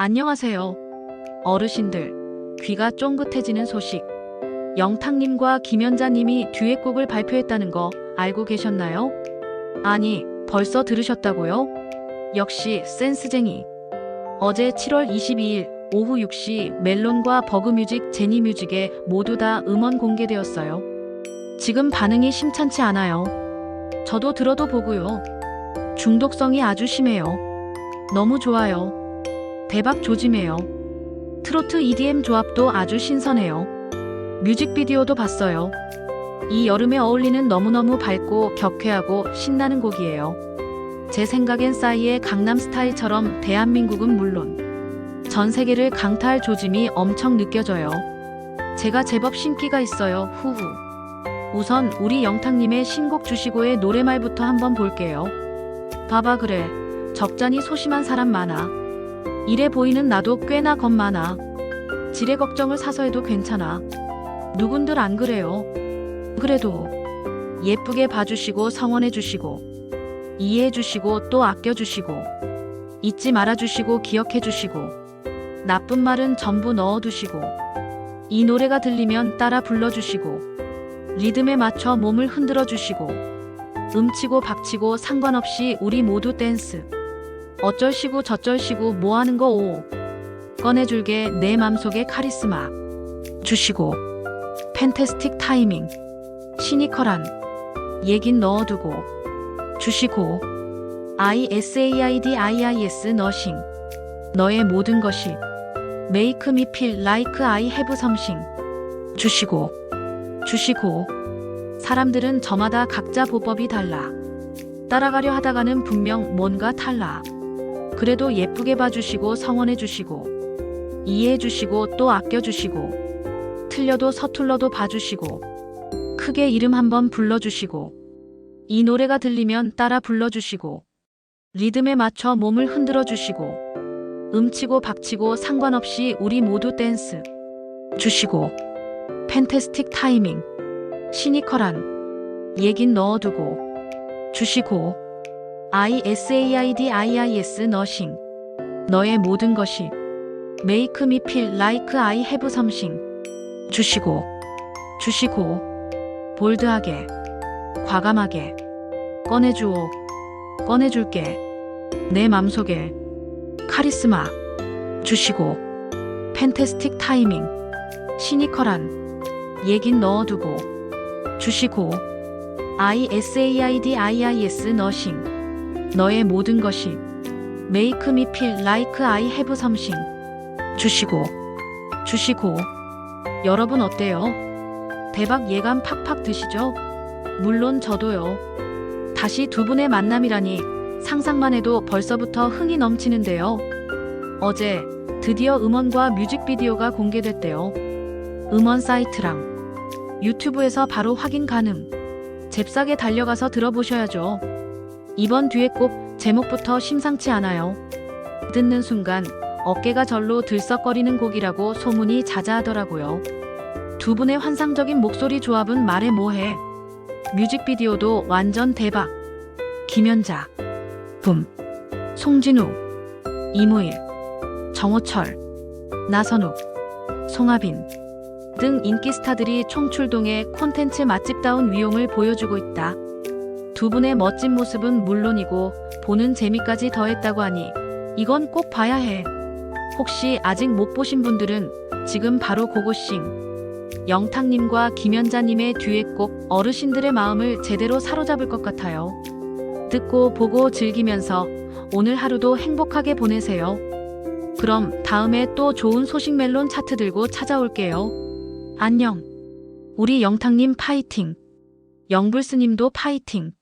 안녕하세요. 어르신들, 귀가 쫑긋해지는 소식. 영탁님과 김연자님이 듀엣곡을 발표했다는 거 알고 계셨나요? 아니, 벌써 들으셨다고요? 역시 센스쟁이. 어제 7월 22일 오후 6시 멜론과 버그뮤직, 제니뮤직에 모두 다 음원 공개되었어요. 지금 반응이 심찬치 않아요. 저도 들어도 보고요. 중독성이 아주 심해요. 너무 좋아요. 대박 조짐해요. 트로트 EDM 조합도 아주 신선해요. 뮤직비디오도 봤어요. 이 여름에 어울리는 너무너무 밝고 격쾌하고 신나는 곡이에요. 제 생각엔 싸이의 강남 스타일처럼 대한민국은 물론 전 세계를 강타할 조짐이 엄청 느껴져요. 제가 제법 신기가 있어요. 후후. 우선 우리 영탁님의 신곡 주시고의 노래말부터 한번 볼게요. 봐봐 그래. 적잖이 소심한 사람 많아. 이래 보이는 나도 꽤나 겁 많아. 지레 걱정을 사서 해도 괜찮아. 누군들 안 그래요. 그래도 예쁘게 봐주시고 성원해주시고 이해해주시고 또 아껴주시고 잊지 말아주시고 기억해주시고 나쁜 말은 전부 넣어두시고 이 노래가 들리면 따라 불러주시고 리듬에 맞춰 몸을 흔들어 주시고 음치고 박치고 상관없이 우리 모두 댄스 어쩔시고 저쩔시고 뭐하는 거 오. 꺼내줄게 내 맘속에 카리스마. 주시고. 팬테스틱 타이밍. 시니컬한. 얘긴 넣어두고. 주시고. ISAID IIS 너싱. 너의 모든 것이. Make me feel like I have something. 주시고. 주시고. 사람들은 저마다 각자 보법이 달라. 따라가려 하다가는 분명 뭔가 탈라. 그래도 예쁘게 봐주시고 성원해주시고 이해해주시고 또 아껴주시고 틀려도 서툴러도 봐주시고 크게 이름 한번 불러주시고 이 노래가 들리면 따라 불러주시고 리듬에 맞춰 몸을 흔들어 주시고 음치고 박치고 상관없이 우리 모두 댄스 주시고 팬테스틱 타이밍 시니컬한 얘긴 넣어두고 주시고 ISAID IIS 너싱 너의 모든 것이 Make me feel like I have something. 주시고 주시고 볼드하게 과감하게 꺼내주오 꺼내줄게. 내 맘속에 카리스마 주시고 팬테스틱 타이밍 시니컬한 얘긴 넣어두고 주시고 ISAID IIS 너의 모든 것이 me feel like I have something 주시고 주시고 여러분 어때요? 대박 예감 팍팍 드시죠? 물론 저도요. 다시 두 분의 만남이라니 상상만 해도 벌써부터 흥이 넘치는데요. 어제 드디어 음원과 뮤직비디오가 공개됐대요. 음원 사이트랑 유튜브에서 바로 확인 가능. 잽싸게 달려가서 들어보셔야죠. 이번 듀엣곡 제목부터 심상치 않아요. 듣는 순간 어깨가 절로 들썩거리는 곡이라고 소문이 자자하더라고요. 두 분의 환상적인 목소리 조합은 말해 뭐해. 뮤직비디오도 완전 대박. 김연자, 붐, 송진우, 이무일, 정호철, 나선욱, 송하빈 등 인기 스타들이 총출동해 콘텐츠 맛집다운 위용을 보여주고 있다. 두 분의 멋진 모습은 물론이고 보는 재미까지 더했다고 하니 이건 꼭 봐야 해. 혹시 아직 못 보신 분들은 지금 바로 고고싱. 영탁님과 김연자님의 듀엣곡 어르신들의 마음을 제대로 사로잡을 것 같아요. 듣고 보고 즐기면서 오늘 하루도 행복하게 보내세요. 그럼 다음에 또 좋은 소식 멜론 차트 들고 찾아올게요. 안녕. 우리 영탁님 파이팅. 영불스님도 파이팅.